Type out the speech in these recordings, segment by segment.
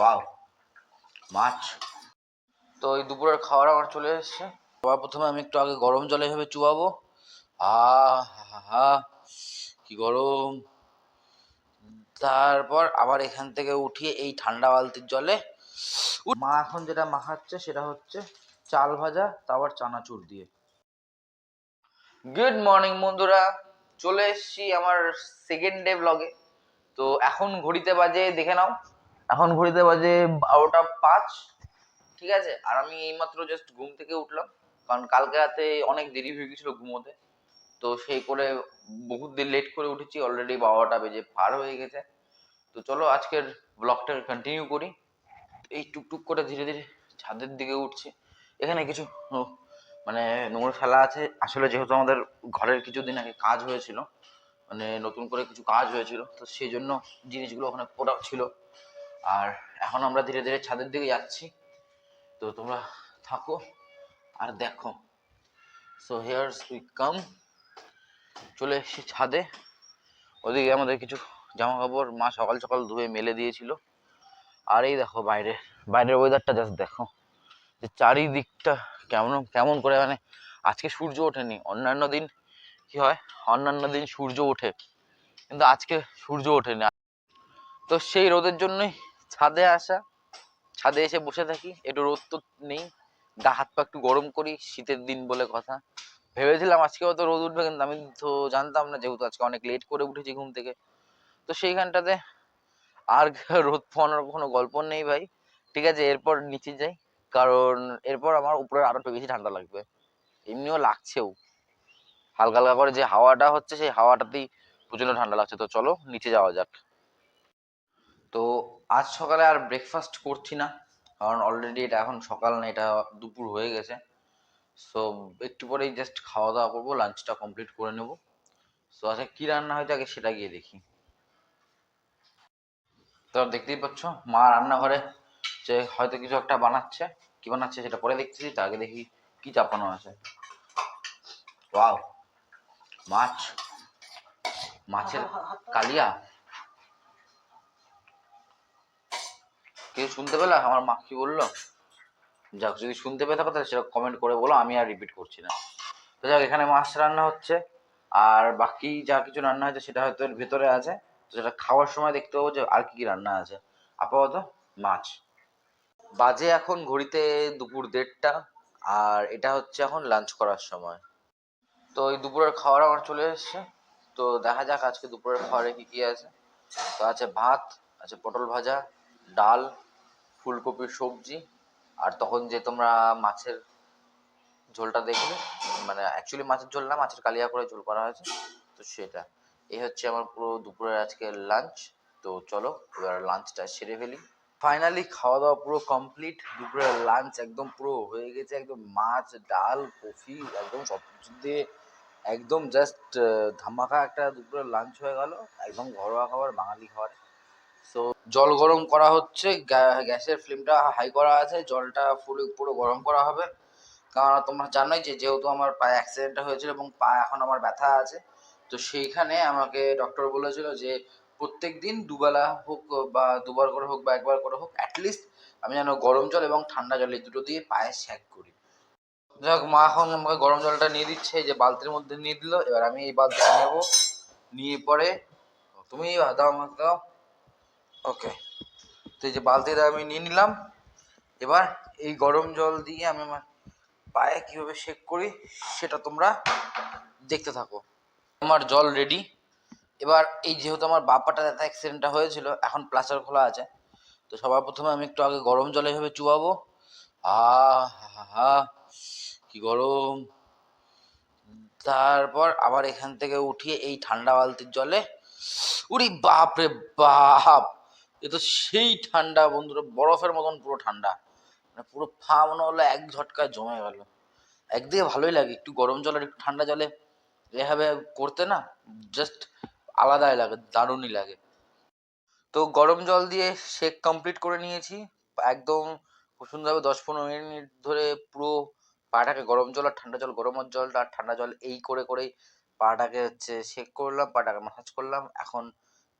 Wow মাছ তো এই দুপুরের খাবার আমার চলে এসেছে। সবার প্রথমে আমি একটু আগে গরম জলে এভাবে চুয়াবো হা হা কি গরম। তারপর আবার এখান থেকে উঠিয়ে এই ঠান্ডা বালতির জলে মা এখন যেটা মাখাচ্ছে সেটা হচ্ছে চাল ভাজা তারপর চানাচুর দিয়ে। গুড মর্নিং বন্ধুরা। চলে এসেছি আমার সেকেন্ড ডে ব্লগে তো এখন ঘড়িতে বাজে, দেখে নাও। এখন ঘড়িতে বাজে বারোটা পাঁচ। ঠিক আছে? আর আমি এইমাত্র জাস্ট ঘুম থেকে উঠলাম। কারণ কালকে রাতে অনেক দেরি হয়ে গেছিল ঘুমোতে। তো সেই করে বহুত দিন লেট করে উঠেছি। অলরেডি বারোটা বেজে পার হয়ে গেছে। তো চলো আজকের ব্লগটা কন্টিনিউ করি। এই টুকটুক করে ধীরে ধীরে ছাদের দিকে উঠছি। এখানে কিছু মানে নোংরা ফেলা আছে। আসলে যেহেতু আমাদের ঘরের কিছুদিন আগে কাজ হয়েছিল মানে নতুন করে কিছু কাজ হয়েছিল, তো সেই জন্য জিনিসগুলো ওখানে পড়া ছিল। আর এখন আমরা ধীরে ধীরে ছাদের দিকে যাচ্ছি। তো তোমরা থাকো আর দেখো। সো হেয়ার্স উই কাম চলে এসেছি ছাদে। ওদিকে আমাদের কিছু জামা কাপড় মা সকাল সকাল ধুয়ে মেলে দিয়েছিল। আর এই দেখো বাইরে, বাইরের ওয়েদারটা জাস্ট দেখো। যে চারিদিকটা কেমন কেমন করে মানে আজকে সূর্য ওঠেনি, অন্যান্য দিন কি হয়? অন্যান্য দিন সূর্য ওঠে। কিন্তু আজকে সূর্য ওঠেনি। তো সেই রোদের জন্যই ছাদে আসা, ছাদে এসে বসে থাকি, একটু রোদ তো নেই, গা হাত পা একটু গরম করি, শীতের দিন বলে কথা। ভেবেছিলাম আজকে হয়তো রোদ উঠবে, কিন্তু আমি তো জানতাম না যেহেতু আজকে অনেক লেট করে উঠেছি ঘুম থেকে। তো সেইখানটাতে আর রোদ পোহানোর কোনো গল্প নেই ভাই। ঠিক আছে, এরপর নিচে যাই, কারণ এরপর আমার উপরে আরও একটু বেশি ঠান্ডা লাগবে। এমনিও লাগছেও। হালকা হালকা করে যে হাওয়াটা হচ্ছে, সেই হাওয়াটাতেই প্রচণ্ড ঠান্ডা লাগছে। তো চলো, নিচে যাওয়া যাক। তো আজ সকালে আর ব্রেকফাস্ট করছি না কারণ অলরেডি এটা এখন সকাল না এটা দুপুর হয়ে গেছে। সো একটু পরেই জাস্ট খাওয়া দাওয়া করব লাঞ্চটা কমপ্লিট করে নেব। সো আচ্ছা কী রান্না হয়েছে আগে সেটা গিয়ে দেখি। তো দেখতেই পাচ্ছ মা রান্নাঘরে যে হয়তো কিছু একটা বানাচ্ছে কি বানাচ্ছে সেটা পরে দেখতেছি তার আগে দেখি কি চাপানো আছে। ওয়াও মাছ। মাছের কালিয়া? কেউ শুনতে পেলে? আমার মা কি বলল? যাক, যদি শুনতে পেয়ে থাকো, তাহলে সেটা কমেন্ট করে বলো, আমি আর রিপিট করছি না। তো যাক, এখানে মাছ রান্না হচ্ছে। আর বাকি যা কিছু রান্না হয়েছে, সেটা হয়তো ভেতরে আছে। তো সেটা খাওয়ার সময় দেখতে পাবো যে আর কি কি রান্না আছে। আপাতত মাছ। বাজে এখন ঘড়িতে দুপুর দেড়টা, আর এটা হচ্ছে এখন লাঞ্চ করার সময়। তো এই দুপুরের খাওয়ার আমার চলে এসেছে। তো দেখা যাক আজকে দুপুরের খাওয়ারে কি কি আছে। তো আছে ভাত, আছে পটল ভাজা ডাল ফুলকপির সবজি, আর তখন যে তোমরা মাছের ঝোলটা দেখলে মানে অ্যাকচুয়ালি মাছের ঝোল না, মাছের কালিয়া করে ঝোল করা হয়েছে, তো সেটা। এই হচ্ছে আমার পুরো দুপুরের আজকে লাঞ্চ তো চলো, এবার লাঞ্চটা সেরে ফেলি। ফাইনালি খাওয়া দাওয়া পুরো কমপ্লিট দুপুরের লাঞ্চ একদম পুরো হয়ে গেছে, একদম মাছ, ডাল, কফি, একদম সব কিছু দিয়ে একদম জাস্ট ধামাকা একটা দুপুরের লাঞ্চ হয়ে গেল, একদম ঘরোয়া খাবার, বাঙালি খাবার। সো জল গরম করা হচ্ছে, গ্যা- গ্যাসের ফ্লেমটা হাই করা আছে, জলটা পুরো পুরো গরম করা হবে। কারণ তোমরা জানোই যে যেহেতু আমার পায়ে অ্যাক্সিডেন্টটা হয়েছিল এবং পা এখন আমার ব্যথা আছে, তো সেইখানে আমাকে ডক্টর বলেছিল যে প্রত্যেক দিন দুবেলা হোক বা দুবার করে হোক বা একবার করে হোক অ্যাটলিস্ট আমি যেন গরম জল এবং ঠান্ডা জল এই দুটো দিয়ে পায়ে স্যাক করি। যাক, মা এখন আমাকে গরম জলটা নিয়ে দিচ্ছে যে বালতির মধ্যে নিয়ে দিল, এবার আমি এই বালতিটা নেব, নিয়ে পরে তুমি দাও, আমাকে দাও। ওকে। তো এই যে বালতিটা আমি নিয়ে নিলাম। এবার এই গরম জল দিয়ে আমি আমার পায়ে কীভাবে শেক করি, সেটা তোমরা দেখতে থাকো। আমার জল রেডি এবার এই যেহেতু আমার বাপাটা ব্যথা অ্যাক্সিডেন্টটা হয়েছিল, এখন প্লাস্টার খোলা আছে। তো সবার প্রথমে আমি একটু আগে গরম জলে এভাবে আহ হা কি গরম। তারপর আবার এখান থেকে উঠিয়ে এই ঠান্ডা বালতির জলে, উরি বাপ রে বাপ! এ তো সেই ঠান্ডা বন্ধুরা, বরফের মতন পুরো ঠান্ডা। মানে পুরো ফা মনে হলো এক ঝটকায় জমে গেল। একদিকে ভালোই লাগে, একটু গরম জল আর একটু ঠান্ডা জলে এভাবে করতে না জাস্ট আলাদাই লাগে, দারুণই লাগে। তো গরম জল দিয়ে শেক কমপ্লিট করে নিয়েছি, একদম খুব সুন্দরভাবে দশ পনেরো মিনিট ধরে পুরো পাটাকে গরম জল আর ঠান্ডা জল গরম জলটা আর ঠান্ডা জল এই করে করেই পাটাকে হচ্ছে শেক করলাম, পাটাকে মাসাজ করলাম, এখন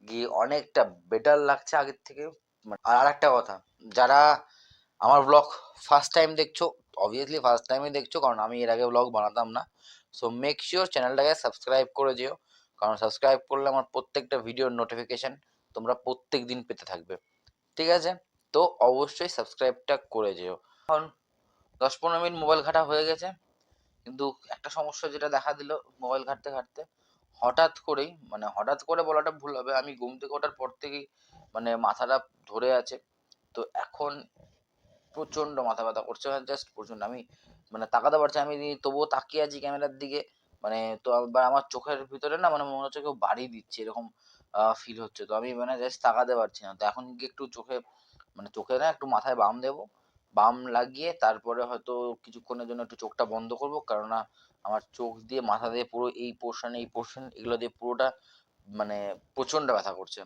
গিয়ে অনেকটা বেটার লাগছে আগের থেকে। মানে আর একটা কথা, যারা আমার ব্লগ ফার্স্ট টাইম দেখছ অবভিয়াসলি ফার্স্ট টাইমে দেখছ, কারণ আমি এর আগে ব্লগ বানাতাম না। সো মেক শিওর চ্যানেলটাকে সাবস্ক্রাইব করে যেও, কারণ সাবস্ক্রাইব করলে আমার প্রত্যেকটা ভিডিওর নোটিফিকেশন তোমরা প্রত্যেক দিন পেতে থাকবে। ঠিক আছে? তো অবশ্যই সাবস্ক্রাইবটা করে যেও। এখন দশ পনেরো মিনিট মোবাইল ঘাটা হয়ে গেছে, কিন্তু একটা সমস্যা যেটা দেখা দিল মোবাইল ঘাঁটতে ঘাঁটতে হঠাৎ করেই মানে হঠাৎ করে বলাটা ভুল হবে, আমি ঘুম থেকে ওঠার পর থেকেই মানে মাথাটা ধরে আছে। তো এখন প্রচণ্ড মাথা ব্যথা করছে জাস্ট প্রচণ্ড আমি মানে তাকাতে পারছি আমি তবুও তাকিয়ে আছি ক্যামেরার দিকে মানে তো আবার আমার চোখের ভিতরে না মানে মনে হচ্ছে কেউ বাড়ি দিচ্ছে, এরকম ফিল হচ্ছে। তো আমি মানে জাস্ট তাকাতে পারছি না। তো এখন কি একটু চোখে মানে চোখে না একটু মাথায় বাম দেবো। বাম লাগিয়ে তারপরে হয়তো কিছুক্ষণের জন্য একটু চোখটা বন্ধ করব। কেননা আমার চোখ দিয়ে, মাথা দিয়ে পুরো এই পোর্শন এই পোর্শন এগুলো দিয়ে পুরোটা মানে প্রচণ্ড ব্যথা করছে।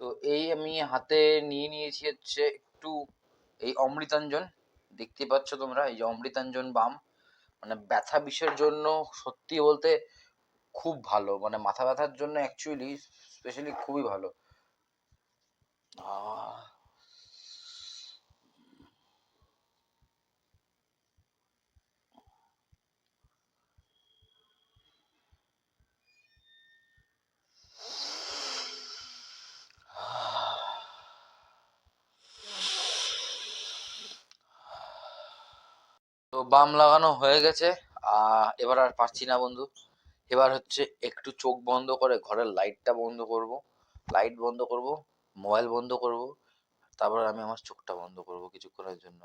তো এই আমি হাতে নিয়ে নিয়েছি হচ্ছে একটু এই অমৃতাঞ্জন। দেখতে পাচ্ছ তোমরা, এই যে অমৃতাঞ্জন বাম। মানে ব্যথা বিষের জন্য সত্যি বলতে খুব ভালো। মানে মাথা ব্যথার জন্য অ্যাকচুয়ালি স্পেশালি খুবই ভালো। তো বাম লাগানো হয়ে গেছে। এবার আর পারছি না বন্ধু। এবার হচ্ছে একটু চোখ বন্ধ করে ঘরের লাইটটা বন্ধ করব। লাইট বন্ধ করব, মোবাইল বন্ধ করব, তারপর আমি আমার চোখটা বন্ধ করব কিছুক্ষণের জন্য।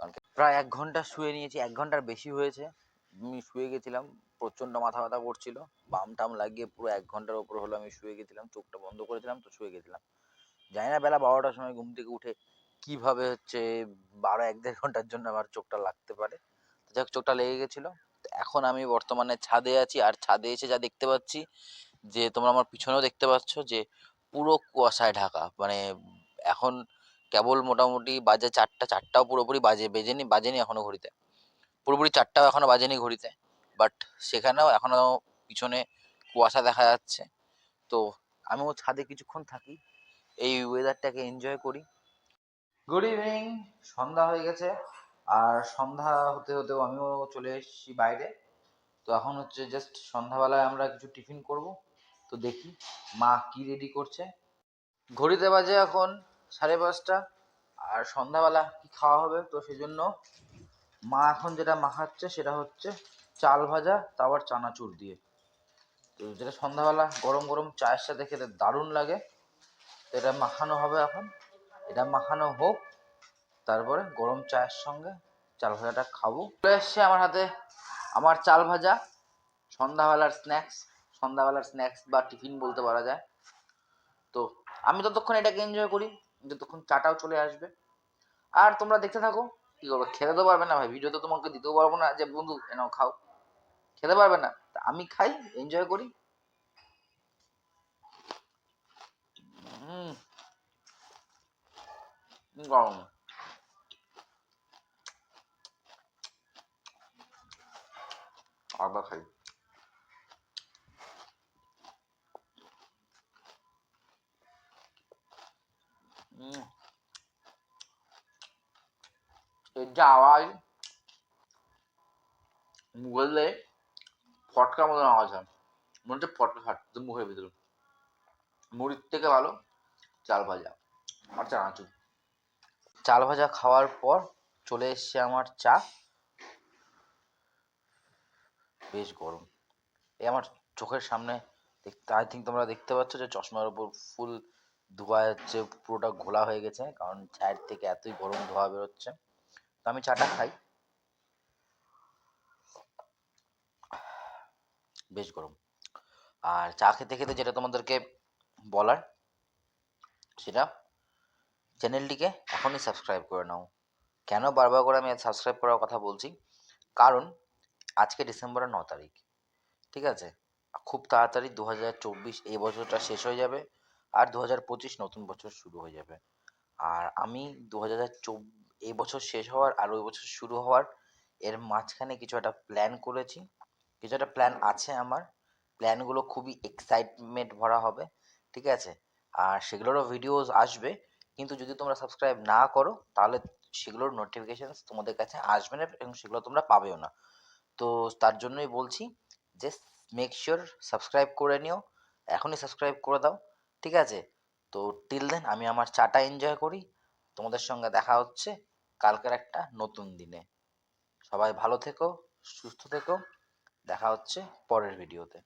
কারণ প্রায় এক ঘণ্টা শুয়ে নিয়েছি, এক ঘণ্টার বেশি হয়েছে। আমি শুয়ে গেছিলাম প্রচণ্ড মাথা ব্যথা করছিল। বাম টাম লাগিয়ে পুরো এক ঘণ্টার উপর হলো আমি শুয়ে গেছিলাম, চোখটা বন্ধ করেছিলাম, তো শুয়ে গেছিলাম। জানি না, বেলা বারোটার সময় ঘুম থেকে উঠে কীভাবে হচ্ছে বারো এক দেড় ঘণ্টার জন্য আমার চোখটা লাগতে পারে? তো যাক, চোখটা লেগে গেছিল। এখন আমি বর্তমানে ছাদে আছি। আর ছাদে এসে যা দেখতে পাচ্ছি, যে তোমরা আমার পিছনেও দেখতে পাচ্ছ যে পুরো কুয়াশায় ঢাকা। মানে এখন কেবল মোটামুটি বাজে চারটা, চারটাও পুরোপুরি বাজে, বেজেনি, বাজেনি এখনও ঘড়িতে। পুরোপুরি চারটাও এখনও বাজেনি ঘড়িতে। বাট সেখানেও এখনও পিছনে কুয়াশা দেখা যাচ্ছে। তো আমিও ছাদে কিছুক্ষণ থাকি। এই ওয়েদারটাকে এনজয় করি। গুড ইভিনিং সন্ধ্যা হয়ে গেছে। আর সন্ধ্যা হতে হতেও আমিও চলে এসেছি বাইরে। তো এখন হচ্ছে জাস্ট সন্ধ্যাবেলায় আমরা কিছু টিফিন করব। তো দেখি মা কি রেডি করছে। ঘড়িতে বাজে এখন সাড়ে পাঁচটা। আর সন্ধ্যাবেলা কি খাওয়া হবে? তো সেজন্য মা এখন যেটা মাখাচ্ছে সেটা হচ্ছে চাল ভাজা তারপর চানাচুর দিয়ে। তো যেটা সন্ধ্যাবেলা গরম গরম চায়ের সাথে খেতে দারুণ লাগে। তো এটা মাখানো হবে এখন। এটা মাখানো হোক, তারপরে গরম চায়ের সঙ্গে চাল ভাজাটা খাব। চলে এসছে আমার হাতে আমার চাল ভাজা, সন্ধ্যাবেলার স্ন্যাক্স সন্ধ্যাবেলার স্ন্যাক্স বা টিফিন বলতে পারা যায়। তো আমি ততক্ষণ এটাকে এনজয় করি, যতক্ষণ চাটাও চলে আসবে। আর তোমরা দেখতে থাকো, কি করব, খেতে তো পারবে না ভাই ভিডিও তো তোমাকে দিতেও পারব না যে, বন্ধু এনাও খাও। খেতে পারবে না। আমি খাই এনজয় করি। গরম আবার খাই উম। এর যা আওয়াজ মুখলে ফটকা মতন আওয়াজ হয়? মনে হচ্ছে ফটকা ফাটছে মুখের ভিতরে মুড়ির থেকে ভালো চাল ভাজা। আর চানাচুর চাল ভাজা খাওয়ার পর চলে এসছে আমার চা। বেশ গরম। এই আমার চোখের সামনে দেখতে আই থিঙ্ক তোমরা দেখতে পাচ্ছ যে চশমার উপর ফুল ধোয়া হচ্ছে, পুরোটা ঘোলা হয়ে গেছে, কারণ চায়ের থেকে এতই গরম ধোয়া বেরোচ্ছে। তো আমি চাটা খাই। বেশ গরম। আর চা খেতে খেতে যেটা তোমাদেরকে বলার, সেটা চ্যানেলটিকে এখনই সাবস্ক্রাইব করে নাও। কেন বারবার করে আমি সাবস্ক্রাইব করার কথা বলছি? কারণ আজকে ডিসেম্বরের ন তারিখ, ঠিক আছে? খুব তাড়াতাড়ি দু হাজার চব্বিশ এই বছরটা শেষ হয়ে যাবে আর দু হাজার পঁচিশ নতুন বছর শুরু হয়ে যাবে। আর আমি দু হাজার চব এই বছর শেষ হওয়ার আর ওই বছর শুরু হওয়ার এর মাঝখানে কিছু একটা প্ল্যান করেছি। কিছু একটা প্ল্যান আছে আমার। প্ল্যানগুলো খুবই এক্সাইটমেন্ট ভরা হবে, ঠিক আছে? আর সেগুলোরও ভিডিওস আসবে। কিন্তু যদি তোমরা সাবস্ক্রাইব না করো, তাহলে সেগুলোর নোটিফিকেশান তোমাদের কাছে আসবে না এবং সেগুলো তোমরা পাবেও না। তো তার জন্যই বলছি যে মেক শিওর সাবস্ক্রাইব করে নিও, এখনই সাবস্ক্রাইব করে দাও, ঠিক আছে? তো টিল দেন আমি আমার চাটা এনজয় করি, তোমাদের সঙ্গে দেখা হচ্ছে কালকের একটা নতুন দিনে। সবাই ভালো থেকো, সুস্থ থেকো, দেখা হচ্ছে পরের ভিডিওতে